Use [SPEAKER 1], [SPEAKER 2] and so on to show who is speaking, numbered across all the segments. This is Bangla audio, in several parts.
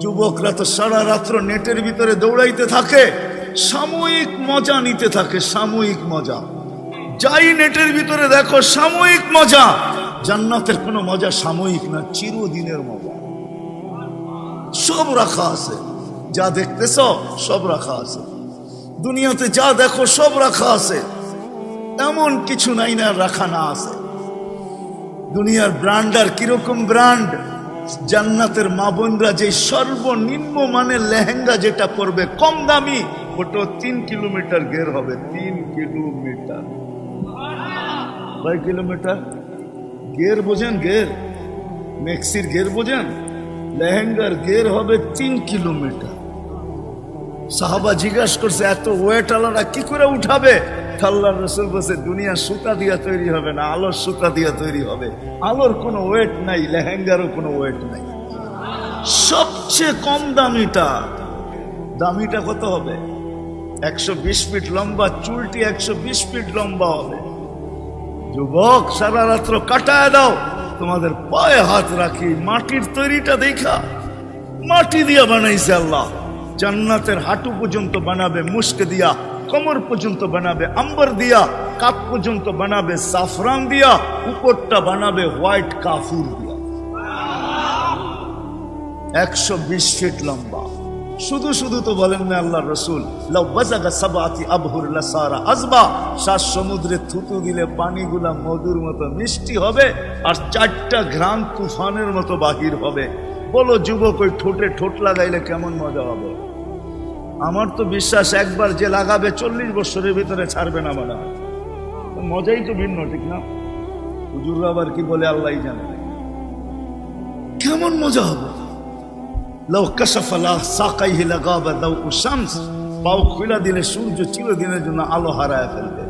[SPEAKER 1] যুবকরা তো সারা রাত্র নেটের ভিতরে দৌড়াইতে থাকে, সাময়িক মজা নিতে থাকে, সাময়িক মজা। যাই নেটের ভিতরে দেখো, সাময়িক মজা। জান্নাতের কোনো মজা সাময়িক না, চিরদিনের মজা। সব রাখা আছে। যা দেখতেছ, সব রাখা আছে। দুনিয়াতে যা দেখো, সব রাখা আছে। এমন কিছু নাই না, রাখা না আছে। দুনিয়ার ব্র্যান্ড আর কীরকম ব্র্যান্ড? জান্নাতের মা বোনরা যে সর্বনিম্ন মানের লেহেঙ্গা যেটা পরবে, কম দামি ওটা তিন কিলোমিটার ঘের হবে, তিন কিলোমিটার। কয় কিলোমিটার? গের বোঝেন গের মেক্সির গের বোঝেন? লেহেঙ্গার গের হবে তিন কিলোমিটার। সাহাবা জিজ্ঞাসা করছে, এত ওয়েট আলাদা কি করে উঠাবে? আল্লাহ রসুল বলছে, দুনিয়া সুতা দিয়া তৈরি হবে না, আলোর সুতা দিয়া তৈরি হবে। আলোর কোনো ওয়েট নাই, লেহেঙ্গারও কোনো ওয়েট নাই। সবচেয়ে কম দামিটা দামিটা কত হবে? একশো বিশ ফিট লম্বা, চুলটি একশো বিশ ফিট লম্বা হবে। যুবক, সারা রাত্র কাটায় দাও, তোমাদের পায়ে হাত রাখি, মাটির তৈরিটা দেখা। মাটি দিয়া বানাইছে আল্লাহ। জান্নাতের হাঁটু পর্যন্ত বানাবে মুস্ক দিয়া কমর পর্যন্ত বানাবে আম্বর দিয়া, কাপ পর্যন্ত বানাবে সাফরান দিয়া, উপরটা বানাবে হোয়াইট কাফুর দিয়া। একশো বিশ ফিট লম্বা। শুধু শুধু তো বলেন না আল্লাহ রসুল আজবা সাত সমুদ্রে থুতু দিলে পানিগুলা মধুর মতো মিষ্টি হবে আর চারটা ঘ্রাণ তুফানের মতো বাহির হবে। বলো যুবক ওই ঠোঁটে ঠোঁট লাগাইলে কেমন মজা হবে? আমার তো বিশ্বাস একবার যে লাগাবে চল্লিশ বছরের ভিতরে ছাড়বে না মনে মজাই তো ভিন্ন, ঠিক না? হুজুর আবার কি বলে আল্লাহ জানে। কেমন মজা হবে? পাও খুলা দিলে সূর্য চিরদিনের জন্য আলো হারায় ফেলবে।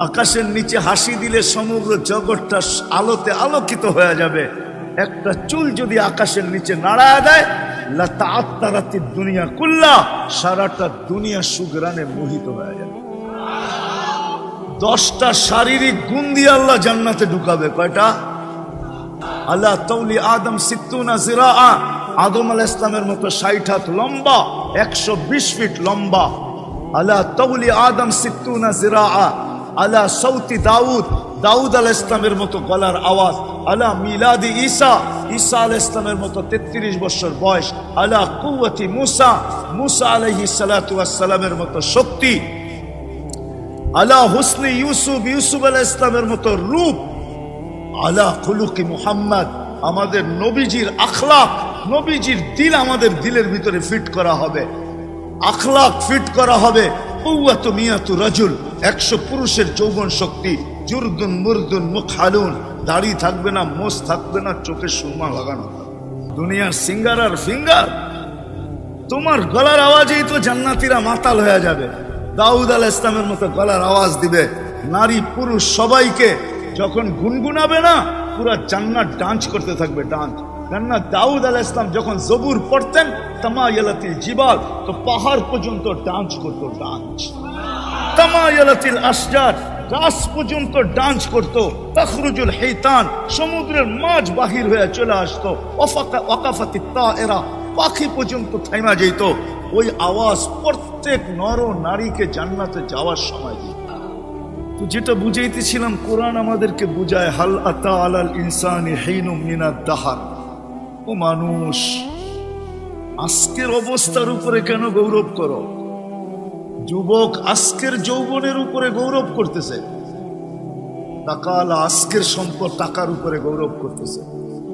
[SPEAKER 1] আকাশের নিচে হাসি দিলে সমগ্র জগৎটা আলোতে আলোকিত হয়ে যাবে। একটা চুল যদি আকাশের নিচে নাড়ায় দেয় লতা দুনিয়া কুল্লা, সারাটা দুনিয়া সুগ্রানে মোহিত হয়ে যাবে। দশটা শারীরিক গুণ দিয়ে আল্লাহ জান্নাতে ঢুকাবে। কয়টা? আল্লাহ তৌলি আদম সিত্তুনা জিরা আদম আল ইসলামের মতো ষাট হাত লম্বা, একশো বিশ ফিট লম্বা। আল্লাহ তৌলি আদম সিত্তুনা জিরা আল্লাহ সৌতি দাউদ দাউদ আল ইসলামের মতো গলার আওয়াজ, আলা মিলাদি ঈসা ঈসা আল ইসলামের মতো তেত্রিশ বছর বয়স আল্লাহ কুয়াতি মুসা মুসা আলহি সালাতামের মতো শক্তি, আলা হুসনি ইউসুফ ইউসুফ আলাহ ইসলামের মতো রূপ, আলা খুলুকি মুহাম্মদ, আমাদের নবীজির আখলাক, নবীজির দিল আমাদের দিলের ভিতরে ফিট করা হবে, আখলাক ফিট করা হবে। একশো পুরুষের যৌবন শক্তি দাড়ি থাকবে না, মোষ থাকবে না সুরমা লাগানো। দুনিয়ার সিঙ্গার আর ফিঙ্গার, তোমার গলার আওয়াজেই তো জান্নাতিরা মাতাল হয়ে যাবে। দাউদ আল ইসলামের মতো গলার আওয়াজ দিবে। নারী পুরুষ সবাইকে যখন গুনগুনাবে না, পুরা জান্নাত ডান্স করতে থাকবে, ডান্স। দাউদ আল ইসলাম যখন জবুর পড়তেন, তামায়ালাতিল জিবাল, তো পাহাড় পর্যন্ত ডান্স করতো, ডান্স। তামায়ালাতিল আসজার গাছ পর্যন্ত ডান্স করতো। তখরুজুল হেতান সমুদ্রের মাঝ বাহির হয়ে চলে আসতো। ওয়াকাফাতি তা এরা পাখি পর্যন্ত থাইমা যেত। ওই আওয়াজ প্রত্যেক নর নারীকে জান্নাতে যাওয়ার সময় দিত। তো যেটা বুঝাইতেছিলাম, কোরআন আমাদেরকে বুঝায়, হাল আতা আলাল ইনসানি হেইনুম মিনাদ দাহার। ও মানুষ, আজকের অবস্থার উপরে কেন গৌরব করো? যুবক আজকের যৌবনের উপরে গৌরব করতেছে। টাকা আলা আজকের সম্পদ টাকার উপরে গৌরব করতেছে।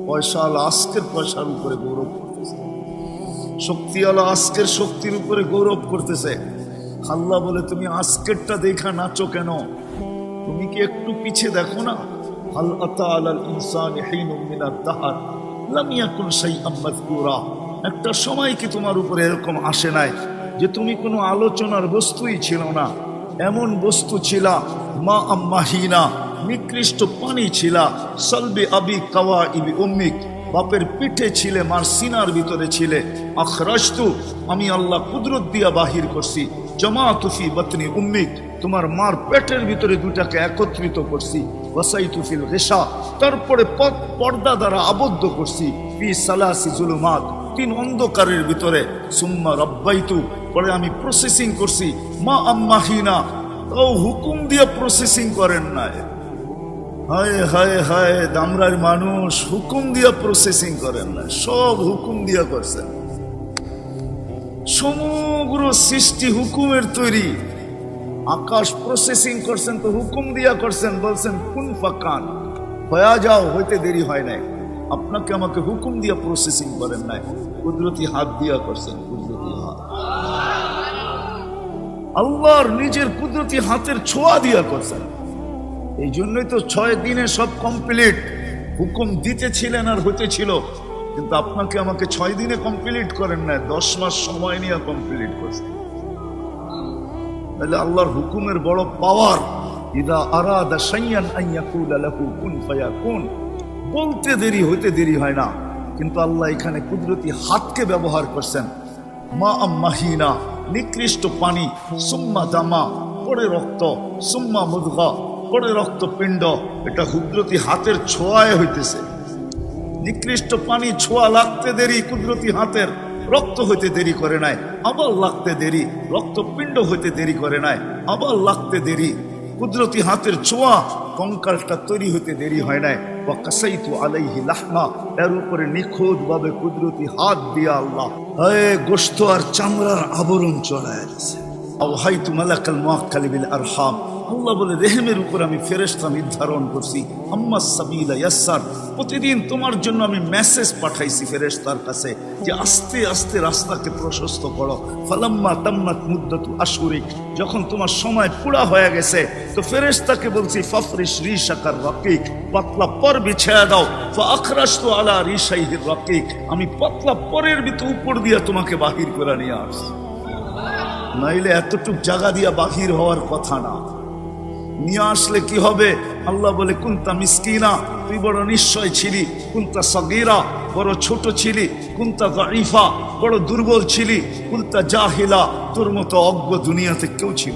[SPEAKER 1] পয়সা আলা আজকের পয়সার উপরে গৌরব করতেছে। আজকের শক্তির উপরে গৌরব করতেছে। আল্লাহ বলে, তুমি আজকেরটা দেখা নাচো কেন? তুমি কি একটু পিছে দেখো না? হাল আতা আলাল ইনসানি মিনাদ দাহার। একটা সময় কি তোমার উপরে এরকম আসে নাই যে তুমি কোনো আলোচনার বস্তুই ছিল না? এমন বস্তু ছিলা, মা আম্মাহিনা নিকৃষ্ট পানি ছিলা, সলবি আবি কাওয়া ইবি উম্মিক, বাপের পিঠে ছিলে, মার সিনার ভিতরে ছিলে। আখরাস্তু আমি আল্লাহ কুদরত দিয়া বাহির করছি জমা তুফি বতনি উম্মিক, তোমার মার পেটের ভিতরে দুটাকে একত্রিত করছি। ওয়াসাইতু গিশা তারপরে পথ পর্দা দ্বারা আবদ্ধ করছি, ফি সালাসি জুলুমাত, তিন অন্ধকারের ভিতরে। সুম্মা রব্বাইতু, পরে আমি প্রসেসিং করছি, মা আম্মাহিনা তাও হুকুম দিয়ে প্রসেসিং করেন না হায় হায় হায়, দামরার মানুষ, হুকুম দিয়া প্রসেসিং করেন না সব হুকুম দিয়া করছেন। সমগ্র সৃষ্টি হুকুমের তৈরি। আকাশ প্রসেসিং করছেন, তো হুকুম দিয়া করছেন, বলছেন, কোন ফাকান? হয়া যাও, হইতে দেরি হয় নাই। আপনাকে আমাকে হুকুম দিয়া প্রসেসিং করেন নাই। কুদরতি হাত দিয়া করছেন, কুদরতি হাত। আল্লাহর নিজের কুদরতি হাতের ছোঁয়া দিয়া করছেন। এই জন্যই তো ছয় দিনে সব কমপ্লিট হুকুম দিতেছিলেন আর হতেছিল, কিন্তু আপনাকে আমাকে ছয় দিনে কমপ্লিট করেন না দশ মাস সময় নিয়ে কমপ্লিট করছেন। তাহলে আল্লাহর হুকুমের বড় পাওয়ার ইদা আরাদা সাইয়ান আইয়াকুলা লাহু কুন ফায়াকুন। বলতে দেরি, হইতে দেরি হয় না। কিন্তু আল্লাহ এখানে কুদরতি হাতকে ব্যবহার করছেন। মা আম্মাহিনা নিকৃষ্ট পানি, সুম্মা দামা পরে রক্ত, সুম্মা মুদগা পরে রক্তপিণ্ড এটা কুদরতি হাতের ছোঁয়ায় হইতেছে। নিকৃষ্ট পানি ছোঁয়া লাগতে দেরি কুদরতি হাতের। রক্ত হইতে দেরি করে নাই, আবার লাগতে দেরি, রক্তপিণ্ড হইতে দেরি করে নাই, আবার লাগতে দেরি। কুদরতি হাতের ছোঁয়া কঙ্কালটা তৈরি হইতে দেরি হয় নাই। বা কাসাইতু আলাইহি লাহমা, এর উপরে নিখুঁত ভাবে কুদরতি হাত দিয়া আল্লাহ এ গোস্ত আর চামড়ার আবরণ চড়ায় গেছে আওহাইতু মালাকাল মুআক্কালি বিল আরহাম আল্লাহ বলে, রেহেমের উপর আমি ফেরেশতা নির্ধারণ করছি। আম্মা সাবিলা ইয়াসার, প্রতিদিন তোমার জন্য আমি মেসেজ পাঠাইছি ফেরেশতার কাছে যে, আস্তে আস্তে রাস্তাকে প্রশস্ত করো। ফালাম্মা তাম্মাত মুদ্দাতু আশুরিক। যখন তোমার সময় পুরা হয়ে গেছে, তো ফেরেশতাকে বলছি, ফাফরিশ রিশাকার রাকিক, পাতলা পর বিছায়া দাও। ফা তো আলা রিশাইহির রাকিক। আমি পাতলা পরের ভিতর উপর দিয়ে তোমাকে বাহির করে নিয়ে আসছি। নাইলে এতটুক জায়গা দিয়া বাহির হওয়ার কথা না। নিয়ে আসলে কি হবে? আল্লাহ বলে, কুন্তা মিসকিনা, তুই বড় নিশ্চয় ছিলি। কুন্তা সগিরা, বড় ছোট ছিলি। কুন্তা গাইফা বড় দুর্বল ছিলি। কুন্তা জাহিলা, তোর মতো অজ্ঞ দুনিয়াতে কেউ ছিল।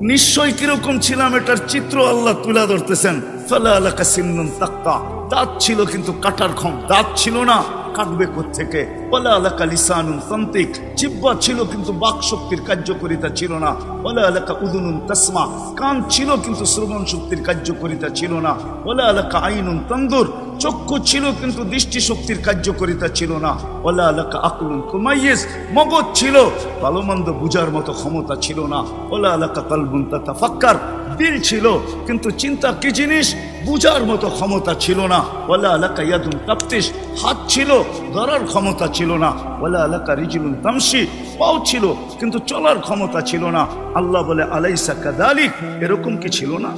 [SPEAKER 1] নিশ্চয় কীরকম ছিলাম, এটার চিত্র আল্লাহ তুলে ধরতেছেন। ফালা আলাকা সিন্নুন তাক্তা। দাঁত ছিল কিন্তু কাটার ক্ষম দাঁত ছিল না। কাটবে কোথেকে ওলা আলাকা লিসানুন সন্তিক। জিব্বা ছিল কিন্তু বাক শক্তির কার্যকরিতা ছিল না। ওলা আলাকা উদুনুন তাসমা। কান ছিল কিন্তু শ্রবণ শক্তির কার্যকরিতা ছিল না। ওলা আলাকা আইনুন তন্দুর চক্ষু ছিল, কিন্তু দৃষ্টি শক্তির কার্যকরিতা ছিল না। ওলা আলাকা আকুলুন কুমাইয়েস মগজ ছিল ভালো মন্দ বুঝার মতো ক্ষমতা ছিল না। ওলা আলাকা কালবুন তাতা ফাক্কার দিল ছিল, কিন্তু চিন্তা কি জিনিস? বুঝার মতো ক্ষমতা ছিল না। ওলা আলাকা ইয়াদুন তাপ্তিস হাত ছিল, ধরার ক্ষমতা ছিল না। ওলা আলাকা রিজিলুন তামসি পাও ছিল, কিন্তু চলার ক্ষমতা ছিল না। আল্লাহ বলে, আলাইসা কাদালিক, এরকম কি ছিল না?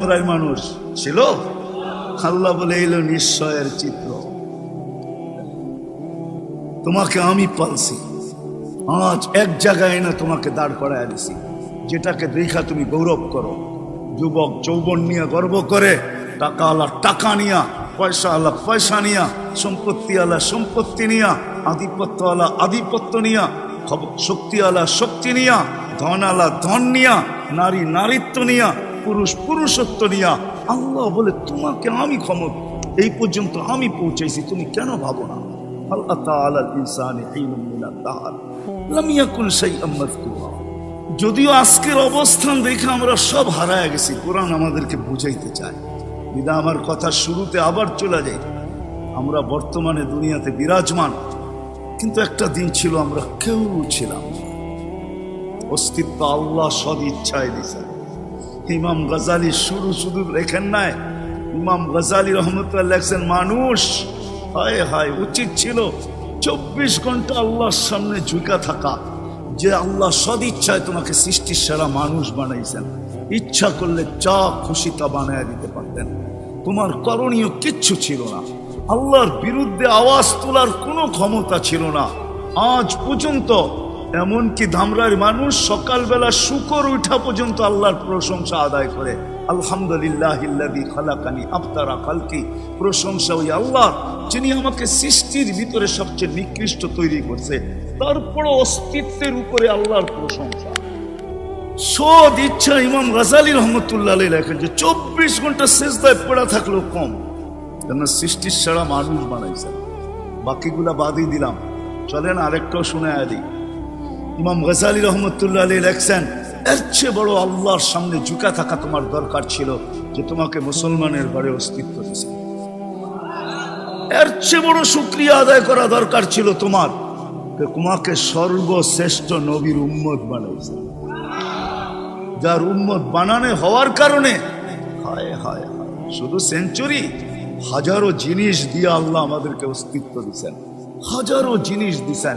[SPEAKER 1] প্রায় মানুষ ছিল? আল্লাহ বলে, এলো নিশ্চয়ের চিত্র। তোমাকে আমি পালছি। আজ এক জায়গায় না তোমাকে দাঁড় করায় দিছি। যেটাকে দেখা তুমি গৌরব করো। যুবক যৌবন নিয়ে গর্ব করে, টাকা আলা টাকা নিয়া, পয়সা আলা পয়সা নিয়া, সম্পত্তি আলা সম্পত্তি নিয়া, আধিপত্য আলা আধিপত্য নিয়া শক্তি আলা শক্তি নিয়া, ধন আলা ধন নিয়া, নারী নারীত্ব নিয়া পুরুষ পুরুষত্ব নিয়া আল্লাহ বলে, তোমাকে আমি ক্ষমত এই পর্যন্ত আমি পৌঁছাইছি, তুমি কেন ভাবো না? আল্লাহ তাআলা ইনসানি হিনুম মিনাত দাহার লাম ইয়াকুন শাইআম যদিও আজকের অবস্থান দেখে আমরা সব হারায় গেছি, কোরআন আমাদেরকে বুঝাইতে চায়। বিদা আমার কথা শুরুতে আবার চলে যাই আমরা বর্তমানে দুনিয়াতে বিরাজমান, কিন্তু একটা দিন ছিল আমরা কেউ ছিলাম অস্তিত্ব আল্লাহ সদ ইচ্ছায় দিছে ইমাম গজালি শুরু শুধু লেখেন নাই। ইমাম গজালি রহমতুল্লাহ লেখছেন, মানুষ, হায় হায়, উচিত ছিল চব্বিশ ঘণ্টা আল্লাহর সামনে ঝুঁকা থাকা, যে আল্লাহ সদিচ্ছায় তোমাকে সৃষ্টির সেরা মানুষ বানাইছেন। ইচ্ছা করলে যা খুশি তা বানায় দিতে পারতেন। তোমার করণীয় কিচ্ছু ছিল না। আল্লাহর বিরুদ্ধে আওয়াজ তোলার কোনো ক্ষমতা ছিল না। আজ পর্যন্ত এমনকি ধামরার মানুষ সকালবেলা শুকর উঠা পর্যন্ত আল্লাহর প্রশংসা আদায় করে। খালাকানি প্রশংসা ওই আল্লাহ, যিনি আমাকে সৃষ্টির ভিতরে সবচেয়ে তৈরি করছে। তারপরও অস্তিত্বের উপরে আল্লাহর প্রশংসা। সদ ইচ্ছা ইমাম রহমতুল্লাহ লেখেন যে চব্বিশ ঘণ্টা শেষদায় পড়া থাকলেও কম। কেন সৃষ্টির সারা মানুষ বানাইছে বাকিগুলা বাদই দিলাম। চলেন আরেকটাও শুনে আদি ইমাম গজালি রহমতুল্লাহ আলী লেখছেন, এর চেয়ে বড় আল্লাহর সামনে ঝুঁকা থাকা তোমার দরকার ছিল যে তোমাকে মুসলমানের ঘরে অস্তিত্ব দিছে এর চেয়ে বড় শুক্রিয়া আদায় করা দরকার ছিল তোমার তোমাকে সর্বশ্রেষ্ঠ নবীর উম্মত বানাইছে। যার উম্মত বানানে হওয়ার কারণে হায় হায় শুধু সেঞ্চুরি হাজারো জিনিস দিয়ে আল্লাহ আমাদেরকে অস্তিত্ব দিচ্ছেন হাজারো জিনিস দিছেন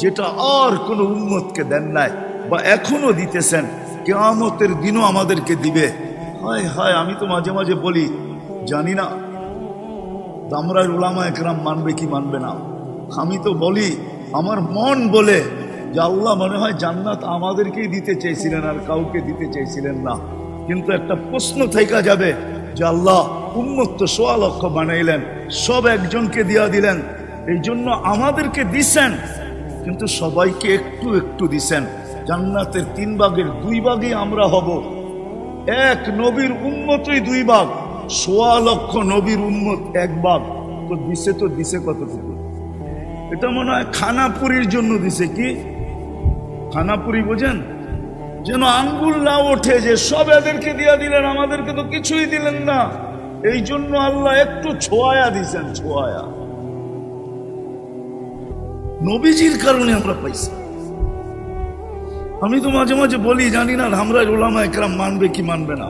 [SPEAKER 1] যেটা আর কোনো উম্মতকে দেন নাই বা এখনও দিতেছেন, কেয়ামতের দিনও আমাদেরকে দিবে। হায় হায়, আমি তো মাঝে মাঝে বলি, জানি না, দামরার ওলামা একরাম মানবে কি মানবে না। আমি তো বলি, আমার মন বলে যে আল্লাহ মনে হয় জান্নাত আমাদেরকেই দিতে চেয়েছিলেন আর কাউকে দিতে চেয়েছিলেন না। কিন্তু একটা প্রশ্ন থেকে যাবে যে আল্লাহ উন্মত্ত সোয়া লক্ষ বানাইলেন, সব একজনকে দিয়া দিলেন এই জন্য আমাদেরকে দিছেন। কিন্তু সবাইকে একটু একটু দিছেন। জান্নাতের তিন ভাগের দুই ভাগে আমরা হব। এক নবীর উন্মতই দুই ভাগ, সোয়া লক্ষ নবীর উন্মত এক ভাগ। তো দিছে তো দিছে কতটুকু? এটা মনে হয় খানাপুরির জন্য দিছে কি? খানাপুরি বোঝেন? যেন আঙ্গুল না ওঠে যে সব এদেরকে দিয়া দিলেন, আমাদেরকে তো কিছুই দিলেন না। এই জন্য আল্লাহ একটু ছোঁয়া দিছেন ছোঁয়া নবীজির কারণে আমরা পাইছি। আমি তো মাঝে মাঝে বলি, জানি না, আমরা ওলামা একরাম মানবে কি মানবে না।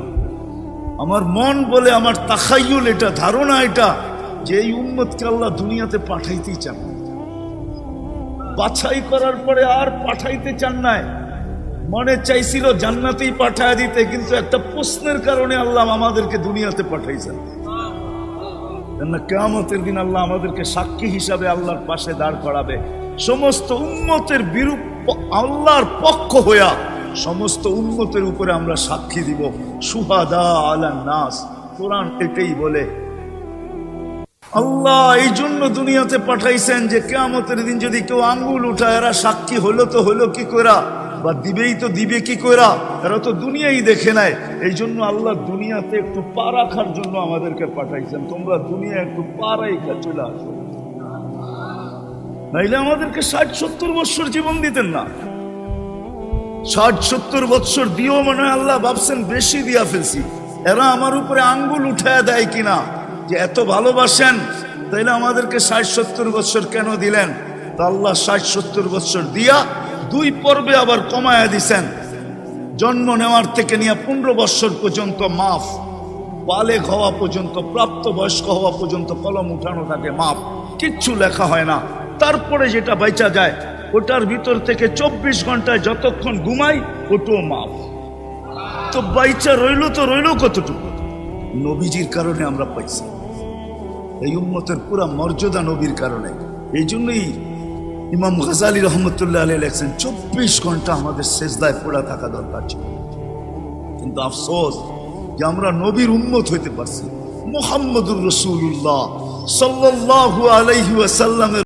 [SPEAKER 1] আমার মন বলে, আমার তাখাইল এটা, ধারণা এটা, যে এই উম্মতকে আল্লাহ দুনিয়াতে পাঠাইতেই চান। বাছাই করার পরে আর পাঠাইতে চান নাই। মনে চাইছিল জান্নাতেই পাঠায় দিতে, কিন্তু একটা প্রশ্নের কারণে আল্লাহ আমাদেরকে দুনিয়াতে পাঠাইছেন। কেননা কেয়ামতের দিন আল্লাহ আমাদেরকে সাক্ষী হিসাবে আল্লাহর পাশে দাঁড় করাবে। সমস্ত উন্মতের বিরূপ আল্লাহর পক্ষ হইয়া সমস্ত উন্মতের উপরে আমরা সাক্ষী দিব। সুহাদা আলা নাস। কোরআন এটাই বলে। আল্লাহ এই জন্য দুনিয়াতে পাঠাইছেন যে কেয়ামতের দিন যদি কেউ আঙ্গুল উঠায়, এরা সাক্ষী হলো তো হলো কি করা বা দিবেই তো দিবে কি করা এরা তো দুনিয়াই দেখে নেয়। এই জন্য আল্লাহ দুনিয়াতে একটু পা রাখার জন্য আমাদেরকে পাঠাইছেন। তোমরা দুনিয়া একটু পা রাইখা চলে আসো। নাইলে আমাদেরকে ষাট সত্তর বৎসর জীবন দিতেন না। ষাট সত্তর বৎসর দিয়েও মনে হয় আল্লাহ ভাবছেন বেশি দিয়া ফেলছি। এরা আমার উপরে আঙ্গুল উঠায় দেয় কিনা? যে এত ভালোবাসেন, তাইলে আমাদেরকে ষাট সত্তর বৎসর কেন দিলেন? তা আল্লাহ ষাট সত্তর বৎসর দিয়া দুই পর্বে আবার কমায়া দিছেন। জন্ম নেওয়ার থেকে নিয়ে পনেরো বৎসর পর্যন্ত মাফ বালেক হওয়া পর্যন্ত প্রাপ্ত বয়স্ক হওয়া পর্যন্ত কলম উঠানো থাকে মাপ কিচ্ছু লেখা হয় না। তারপরে যেটা বেচা যায়, ওটার ভিতর থেকে চব্বিশ ঘন্টায় যতক্ষণ ঘুমাই, ওটাও মাপ তো বাইচা রইল তো রইল কতটুকু? নবীজির কারণে আমরা পাইছি। এই উম্মতের পুরা মর্যাদা নবীর কারণে। এই জন্যই ইমাম গাজালি রহমতুল্লাহ আলী লেখছেন, চব্বিশ ঘণ্টা আমাদের শেষদায় পড়া থাকা দরকার ছিল। কিন্তু আফসোস যে আমরা নবীর উন্মত হইতে পারছি মোহাম্মদুর রসুল্লাহ সাল্লাহ আলাইহি ওয়াসাল্লামের